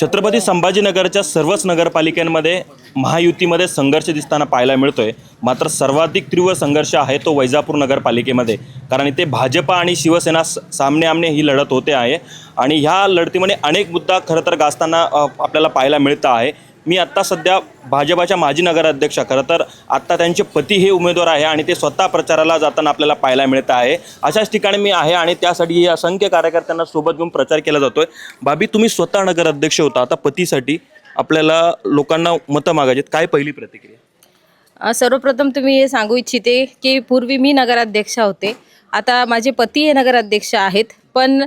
छत्रपती संभाजीनगरच्या सर्वच नगरपालिकांमध्ये महायुतीमध्ये संघर्ष दिसताना पाहायला मिळतोय. मात्र सर्वाधिक तीव्र संघर्ष आहे तो वैजापूर नगरपालिकेमध्ये. कारण इथे भाजपा आणि शिवसेना सामने आमने ही लढत होते आहे. आणि ह्या लढतीमध्ये अनेक मुद्दा खरं तर गाजताना आपल्याला पाहायला मिळतं आहे. मी आत्ता सध्या भाजपाच्या माजी नगराध्यक्षा खरं तर आत्ता त्यांचे पती हे उमेदवार आहे आणि ते स्वतः प्रचाराला जाताना आपल्याला पाहायला मिळत आहे. अशाच ठिकाणी मी आहे आणि त्यासाठी असंख्य कार्यकर्त्यांना सोबत घेऊन प्रचार केला जातोय. बाबी तुम्ही स्वतः नगराध्यक्ष होता. आता पतीसाठी आपल्याला लोकांना मतं मागायची आहेत. काय पहिली प्रतिक्रिया? सर्वप्रथम तुम्ही हे सांगू इच्छिते की पूर्वी मी नगराध्यक्ष होते. आता माझे पती हे नगराध्यक्ष आहेत. पण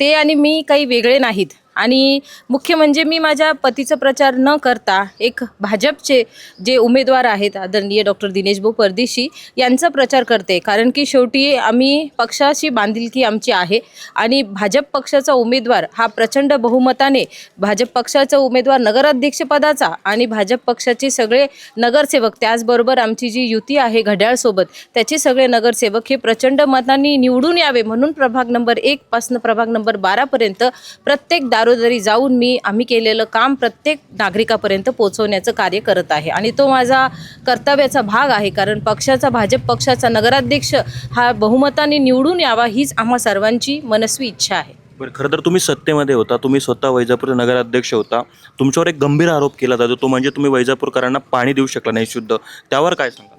ते आणि मी काही वेगळे नाहीत. आणि मुख्य म्हणजे मी माझ्या पतीचा प्रचार न करता एक भाजपचे जे उमेदवार आहेत आदरणीय डॉक्टर दिनेश भाऊ परदेशी यांचा प्रचार करते. कारण की शेवटी आम्ही पक्षाशी बांधिलकी आमची आहे आणि भाजप पक्षाचा उमेदवार हा प्रचंड बहुमताने भाजप पक्षाचा उमेदवार नगराध्यक्षपदाचा आणि भाजप पक्षाचे सगळे नगरसेवक त्याचबरोबर आमची जी युती आहे घड्याळसोबत त्याचे सगळे नगरसेवक हे प्रचंड मतांनी निवडून यावे म्हणून प्रभाग नंबर एकपासनं प्रभाग नंबर बारापर्यंत प्रत्येक दारोदारी जाऊन मी आम्ही केलेलं काम प्रत्येक नागरिकापर्यंत पोहोचवण्याचं कार्य करत आहे. आणि तो माझा कर्तव्याचा भाग आहे कारण पक्षाचा भाजप पक्षाचा नगराध्यक्ष हा बहुमताने निवडून यावा हीच आम्हा सर्वांची मनस्वी इच्छा आहे. बरं खरं तर तुम्ही सत्तेमध्ये होता तुम्ही स्वतः वैजापूर नगराध्यक्ष होता. तुमच्यावर एक गंभीर आरोप केला जातो तो म्हणजे तुम्ही वैजापूरकरांना पाणी देऊ शकला नाही शुद्ध. त्यावर काय सांगा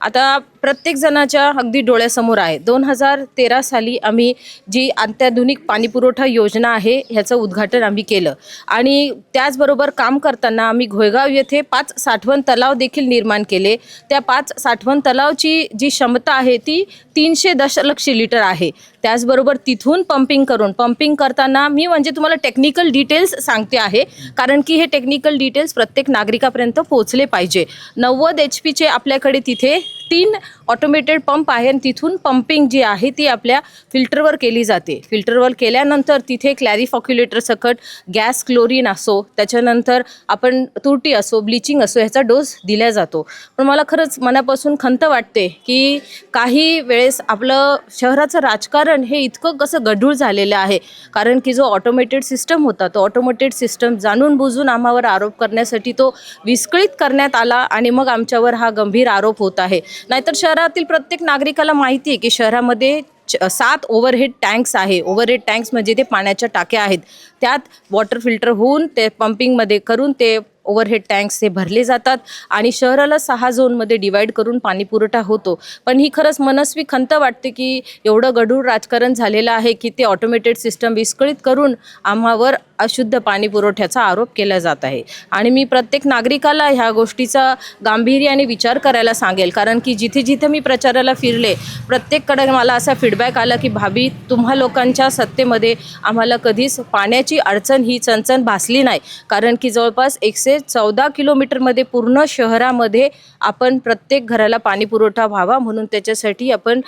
आता प्रत्येक जणाच्या अगदी डोळ्यासमोर आहे. दोन हजार तेरा साली आम्ही जी अत्याधुनिक पाणीपुरवठा योजना आहे ह्याचं उद्घाटन आम्ही केलं. आणि त्याचबरोबर काम करताना आम्ही घोयगाव येथे पाच साठवण तलाव देखील निर्माण केले. त्या पाच साठवण तलावची जी क्षमता आहे ती तीनशे दशलक्ष लिटर आहे. त्याचबरोबर तिथून पंपिंग करून पंपिंग करताना मी म्हणजे तुम्हाला टेक्निकल डिटेल्स सांगते आहे कारण की हे टेक्निकल डिटेल्स प्रत्येक नागरिकापर्यंत पोहोचले पाहिजे. नव्वद एच पीचे आपल्याकडे तिथे तीन ऑटोमेटेड पंप आहे आणि तिथून पंपिंग जी आहे ती आपल्या फिल्टरवर केली जाते. फिल्टरवर केल्यानंतर तिथे क्लॅरिफॉक्युलेटर सकट गॅस क्लोरीन असो त्याच्यानंतर आपण तुरटी असो ब्लिचिंग असो ह्याचा डोस दिला जातो. पण मला खरंच मनापासून खंत वाटते की काही वेळेस आपलं शहराचं राजकारण हे इतकं कसं गढूळ झालेलं आहे. कारण की जो ऑटोमेटेड सिस्टम होता तो ऑटोमेटेड सिस्टम जाणून बुजून आम्हावर आरोप करण्यासाठी तो विस्कळीत करण्यात आला आणि मग आमच्यावर हा गंभीर आरोप होत आहे. नाहीतर शहरातील प्रत्येक नागरिकाला माहिती आहे की शहरामध्ये च- सात ओव्हरहेड टँक्स आहे. ओव्हरहेड टँक्स म्हणजे ते पाण्याच्या टाक्या आहेत. त्यात वॉटर फिल्टर होऊन ते पंपिंगमध्ये करून ते ओव्हरहेड टँक्स हे भरले जातात आणि शहराला सहा झोनमध्ये डिवाईड करून पाणीपुरवठा होतो. पण ही खरंच मनस्वी खंत वाटते की एवढं गढूळ राजकारण झालेलं आहे की ते ऑटोमेटेड सिस्टम विस्कळीत करून आम्हावर अशुद्ध पाणी पुरवठ्याचा आरोप केला जात आहे. आणि मी प्रत्येक नागरिकाला ह्या गोष्टीचा गांभीर्याने विचार करायला सांगेल. कारण की जिथे जिथे मी प्रचाराला फिरले प्रत्येककडे मला असा फीडबॅक आला की भाभी तुम्हा लोकांच्या सत्तेमध्ये आम्हाला कधीच पाण्याची अडचण ही चणचण भासली नाही. कारण की जवळपास एकशे चौदा किलोमीटरमध्ये पूर्ण शहरामध्ये आपण प्रत्येक घराला पाणीपुरवठा व्हावा म्हणून त्याच्यासाठी आपण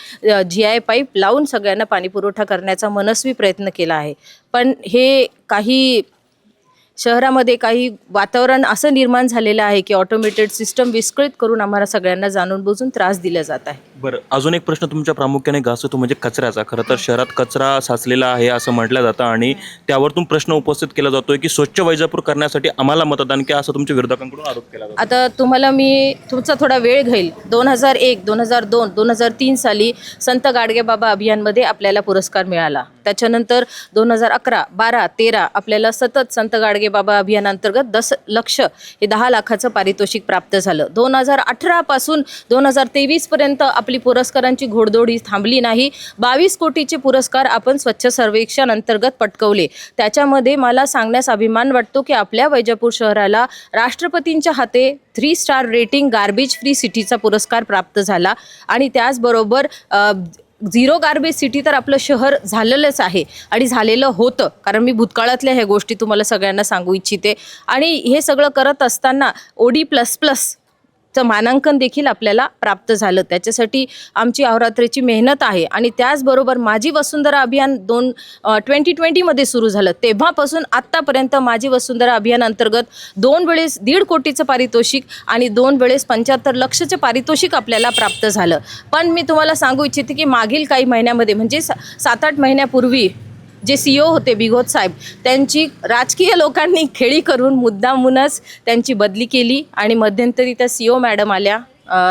जी आय पाईप लावून सगळ्यांना पाणीपुरवठा करण्याचा मनस्वी प्रयत्न केला आहे. पण हे काही शहरामध्ये काही वातावरण असं निर्माण झालेलं आहे की ऑटोमेटेड सिस्टम विस्कळीत करून आम्हाला सगळ्यांना जाणून बुजून त्रास दिला जात आहे. बरं अजून एक प्रश्न तुमच्या प्रामुख्याने गाजतो तो म्हणजे कचऱ्याचा. खरं तर शहरात कचरा साचलेला आहे असं म्हटलं जातं आणि त्यावरतून प्रश्न उपस्थित केला जातोय की स्वच्छ वैजापूर करण्यासाठी आम्हाला मतदान की असं तुमच्या विरोधकांकडून आरोप केला जातो आता तुम्हाला मी तुमचा थोडा वेळ घेईल. दोन हजार एक दोन हजार दोन दोन हजार तीन साली संत गाडगेबाबा अभियानमध्ये आपल्याला पुरस्कार मिळाला. त्याच्यानंतर दोन हजार अकरा बारा तेरा आपल्याला सतत संत गाडगेबाबा अभियानांतर्गत दस लक्ष हे दहा लाखाचं पारितोषिक प्राप्त झालं. दोन हजार अठरापासून दोन हजार तेवीसपर्यंत आपली पुरस्कारांची घोडदौड ही थांबली नाही. बावीस कोटीचे पुरस्कार आपण स्वच्छ सर्वेक्षण अंतर्गत पटकवले. त्याच्यामध्ये मला सांगण्यास अभिमान वाटतो की आपल्या वैजापूर शहराला राष्ट्रपतींच्या हाते three star rating garbage free सिटीचा पुरस्कार प्राप्त झाला. आणि त्याचबरोबर झिरो गार्बेज सिटी तर आपलं शहर झालेलंच आहे. आणि झालेलं होतं. कारण मी भूतकाळातल्या ह्या गोष्टी तुम्हाला सगळ्यांना सांगू इच्छिते. आणि हे सगळं करत असताना ओडी प्लस प्लस चं मानांकन देखील आपल्याला प्राप्त झालं. त्याच्यासाठी आमची अहोरात्रीची मेहनत आहे. आणि त्याचबरोबर माझी वसुंधरा अभियान दोन ट्वेंटी ट्वेंटीमध्ये सुरू झालं. तेव्हापासून आत्तापर्यंत माझी वसुंधरा अभियान अंतर्गत दोन वेळेस दीड कोटीचं पारितोषिक आणि दोन वेळेस पंच्याहत्तर लक्षचं पारितोषिक आपल्याला प्राप्त झालं. पण मी तुम्हाला सांगू इच्छिते की मागील काही महिन्यामध्ये म्हणजे सात आठ महिन्यापूर्वी जे सी ओ होते बिघोत साहेब त्यांची राजकीय लोकांनी खेळी करून मुद्दामूनच त्यांची बदली केली आणि मध्यंतरी त्या सी ओ मॅडम आल्या.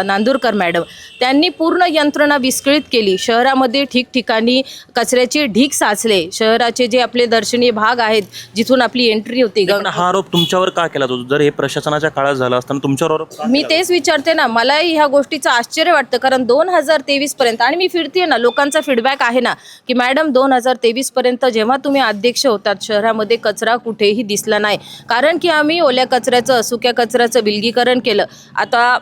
नांदुरकर मॅडम. त्यांनी पूर्ण यंत्रणा विस्कळीत केली. शहरामध्ये ठिकठिकाणी कचऱ्याचे ढीक साचले. शहराचे जे आपले दर्शनीय भाग आहेत जिथून आपली एंट्री होती. पण हा आरोप तुमच्यावर का केला जातो? जर हे प्रशासनाच्या काळात झालं असताना तुमच्यावर आरोप का मी केला तेच विचारते ना मलाही ह्या गोष्टीचं आश्चर्य वाटतं. कारण दोन हजार तेवीस पर्यंत आणि मी फिरते ना लोकांचा फीडबॅक आहे ना की मॅडम दोन हजार तेवीस पर्यंत जेव्हा तुम्ही अध्यक्ष होतात शहरामध्ये कचरा कुठेही दिसला नाही. कारण की आम्ही ओल्या कचऱ्याचं सुक्या कचऱ्याचं विलगीकरण केलं. आता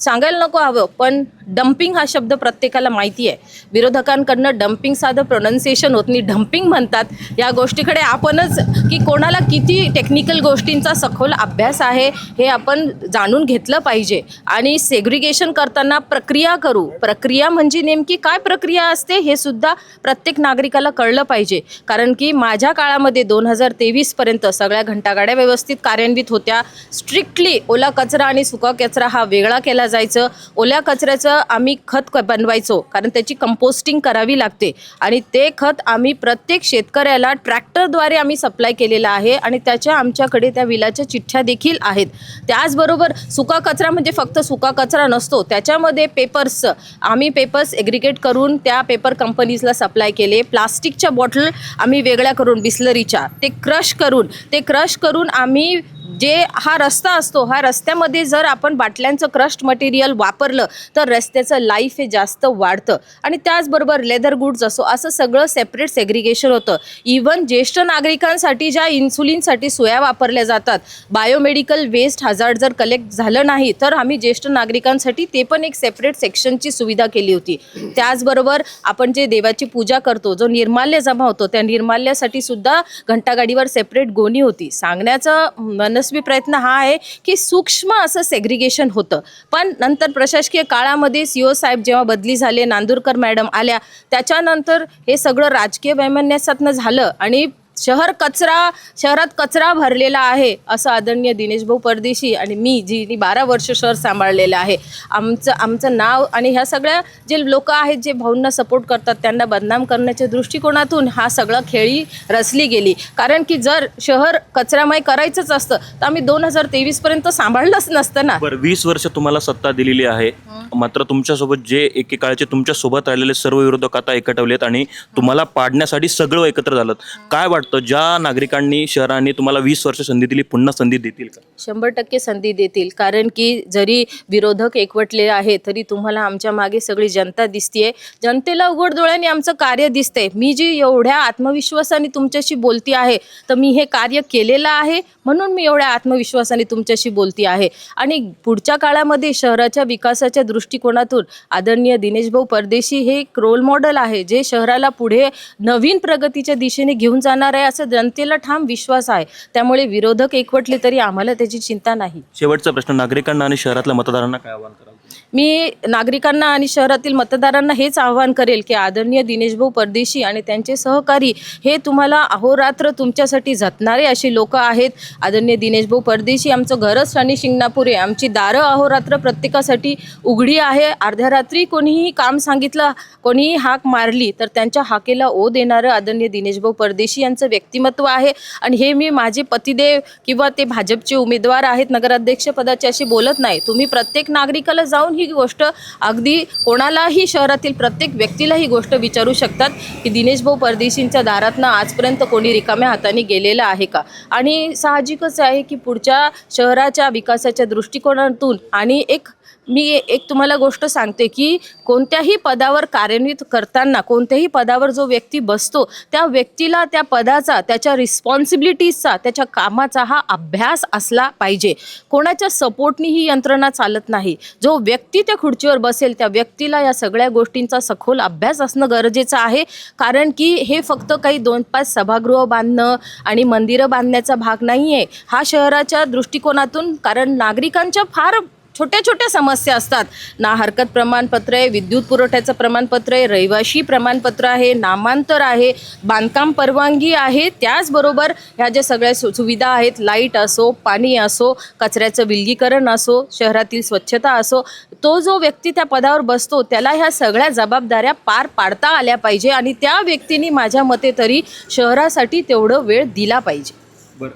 सांगायला नको हवं पण डम्पिंग हा शब्द प्रत्येकाला माहिती आहे. विरोधकांकडनं डम्पिंग साधं प्रोनाऊन्सिएशन होत नाही. डम्पिंग म्हणतात. या गोष्टीकडे आपणच की कोणाला किती टेक्निकल गोष्टींचा सखोल अभ्यास आहे हे आपण जाणून घेतलं पाहिजे. आणि सेग्रिगेशन करताना प्रक्रिया करू. प्रक्रिया म्हणजे नेमकी काय प्रक्रिया असते हे सुद्धा प्रत्येक नागरिकाला कळलं पाहिजे. कारण की माझ्या काळामध्ये दोन हजार तेवीसपर्यंत सगळ्या घंटागाड्या व्यवस्थित कार्यान्वित होत्या. स्ट्रिक्टली ओला कचरा आणि सुका कचरा हा वेगळा केला जायचं. ओल्या कचऱ्याचं आम्ही खत क- बनवायचो. कारण त्याची कंपोस्टिंग करावी लागते. आणि ते खत आम्ही प्रत्येक शेतकऱ्याला ट्रॅक्टरद्वारे आम्ही सप्लाय केलेलं आहे आणि त्याच्या आमच्याकडे त्या विलाच्या चिठ्ठ्या देखील आहेत. त्याचबरोबर सुका कचरा म्हणजे फक्त सुका कचरा नसतो. त्याच्यामध्ये पेपर्स आम्ही पेपर्स एग्रिगेट करून त्या पेपर कंपनीजला सप्लाय केले. प्लास्टिकच्या बॉटल आम्ही वेगळ्या करून बिस्लरीच्या. ते क्रश करून ते क्रश करून आम्ही जे हा रस्ता असतो हा रस्त्यामध्ये जर आपण बाटल्यांचं क्रस्ट मटेरियल वापरलं तर रस्त्याचं लाईफ हे जास्त वाढतं. आणि त्याचबरोबर लेदर गुड्स असो असं सगळं सेपरेट सेग्रिगेशन होतं. इवन ज्येष्ठ नागरिकांसाठी ज्या इन्सुलिनसाठी सोया वापरल्या जातात बायोमेडिकल वेस्ट हजार्ड जर कलेक्ट झालं नाही तर आम्ही ज्येष्ठ नागरिकांसाठी ते पण एक सेपरेट सेक्शनची सुविधा केली होती. त्याचबरोबर आपण जे देवाची पूजा करतो जो निर्माल्य जमा होतो त्या निर्माल्यासाठी सुद्धा घंटागाडीवर सेपरेट गोणी होती. सांगण्याचा मनस्वी प्रयत्न हा आहे की सूक्ष्म असं सेग्रिगेशन होतं. पण नंतर प्रशासकीय काळामध्ये सी ओ साहेब जेव्हा बदली झाले नांदुरकर मॅडम आल्या त्याच्यानंतर हे सगळं राजकीय वैमन्यासातनं झालं आणि शहर कचरा शहरात कचरा भरलेला आहे असं आदरणीय दिनेश भाऊ परदेशी आणि मी जी बारा वर्ष शहर सांभाळलेलं आहे. आमचं आमचं नाव आणि ह्या सगळ्या जे लोक आहेत जे भाऊंना सपोर्ट करतात त्यांना बदनाम करण्याच्या दृष्टिकोनातून हा सगळं खेळी रचली गेली. कारण की जर शहर कचरामय करायचंच असतं तर आम्ही दोन हजार तेवीसपर्यंत सांभाळलंच नसतं ना. बरं वीस वर्ष तुम्हाला सत्ता दिलेली आहे. मात्र तुमच्यासोबत जे एकेकाळचे तुमच्यासोबत राहिलेले सर्व विरोधक आता एकटवलेत आणि तुम्हाला पाडण्यासाठी सगळं एकत्र झालं. काय वाटतं ज्या नागरिकांनी शहरांनी तुम्हाला वीस वर्ष संधी दिली पुन्हा संधी देतील का? शंभर टक्के संधी देतील. कारण की जरी विरोधक एकवटले आहे तरी तुम्हाला आमच्या मागे सगळी जनता दिसतीये. जनतेला उघड डोळ्याने आमचं कार्य दिसतंय. मी जी एवढ्या आत्मविश्वासाने तुमच्याशी बोलती आहे तर मी हे कार्य केलेलं आहे म्हणून मी एवढ्या आत्मविश्वासाने तुमच्याशी बोलती आहे. आणि पुढच्या काळामध्ये शहराच्या विकासाच्या दृष्टिकोनातून आदरणीय दिनेशभाऊ परदेशी हे एक रोल मॉडेल आहे जे शहराला पुढे नवीन प्रगतीच्या दिशेने घेऊन जाणार आहे असं जनतेला ठाम विश्वास आहे. त्यामुळे विरोधक एकवटले तरी आम्हाला त्याची चिंता नाही. शेवटचा प्रश्न नागरिकांना आणि शहरातल्या मतदारांना काय आवाहन कराल मी नागरिकांना आणि शहरातील मतदारांना हेच आवाहन करेल की आदरणीय दिनेशभाऊ परदेशी आणि त्यांचे सहकारी हे तुम्हाला अहोरात्र तुमच्यासाठी झटणारे असे लोक आहेत. आदरणीय दिनेशभाऊ परदेशी आमचं घरच आणि शिंगणापूर आहे आमची दारं अहोरात्र प्रत्येकासाठी उघडी आहे. अर्ध्या रात्री कोणीही काम सांगितलं कोणीही हाक मारली तर त्यांच्या हाकेला ओ देणारं आदरणीय दिनेशभाऊ परदेशी यांचं व्यक्तिमत्व आहे. आणि हे मी माझे पतिदेव किंवा ते भाजपचे उमेदवार आहेत नगराध्यक्षपदाचे असे बोलत नाही. तुम्ही प्रत्येक नागरिकाला जाऊन ही गोष्ट अगदी कोणालाही शहरातील प्रत्येक व्यक्तीला ही गोष्ट विचारू शकतात की दिनेशभाऊ परदेशींच्या दारातनं आजपर्यंत कोणी रिकाम्या हाताने गेलेलं आहे का? आणि साहजिकच आहे की पुढच्या शहराच्या विकासाच्या दृष्टिकोनातून आणि एक मी एक तुम्हाला गोष्ट सांगते की कोणत्याही पदावर कार्यान्वित करताना कोणत्याही पदावर जो व्यक्ती बसतो त्या व्यक्तीला त्या पदाचा त्याच्या रिस्पॉन्सिबिलिटीजचा त्याच्या कामाचा हा अभ्यास असला पाहिजे. कोणाच्या सपोर्टनी ही यंत्रणा चालत नाही. जो व्यक्ती त्या खुर्चीवर बसेल त्या व्यक्तीला या सगळ्या गोष्टींचा सखोल अभ्यास असणं गरजेचं आहे. कारण की हे फक्त काही दोन पाच सभागृह बांधणं आणि मंदिरं बांधण्याचा भाग नाही आहे हा शहराच्या दृष्टिकोनातून कारण नागरिकांच्या फार छोट्या छोट्या समस्या असतात. ना हरकत प्रमाणपत्र आहे विद्युत पुरवठ्याचं प्रमाणपत्र आहे रहिवाशी प्रमाणपत्र आहे नामांतर आहे बांधकाम परवानगी आहे त्याचबरोबर ह्या ज्या सगळ्या सु सुविधा आहेत लाइट असो पाणी असो कचऱ्याचं विलगीकरण असो शहरातील स्वच्छता असो तो जो व्यक्ती त्या पदावर बसतो त्याला ह्या सगळ्या जबाबदाऱ्या पार पाडता आल्या पाहिजे आणि त्या व्यक्तीने माझ्या मते तरी शहरासाठी तेवढं वेळ दिला पाहिजे. बरं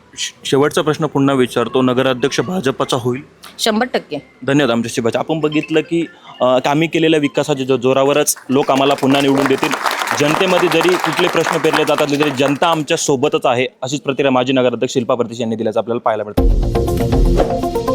शेवटचा प्रश्न पुन्हा विचारतो. नगराध्यक्ष भाजपचा होईल? शंभर टक्के. धन्यवाद आमच्या शिबाचे आपण बघितलं की अ, कामी केलेल्या विकासाच्या जो जोरावरच लोक आम्हाला पुन्हा निवडून देतील. जनतेमध्ये जरी कुठले प्रश्न पेरले जातात तरी जनता आमच्या सोबतच आहे अशीच प्रतिक्रिया माजी नगराध्यक्ष शिल्पा परदेशी यांनी दिल्याचं आपल्याला पाहायला मिळतं.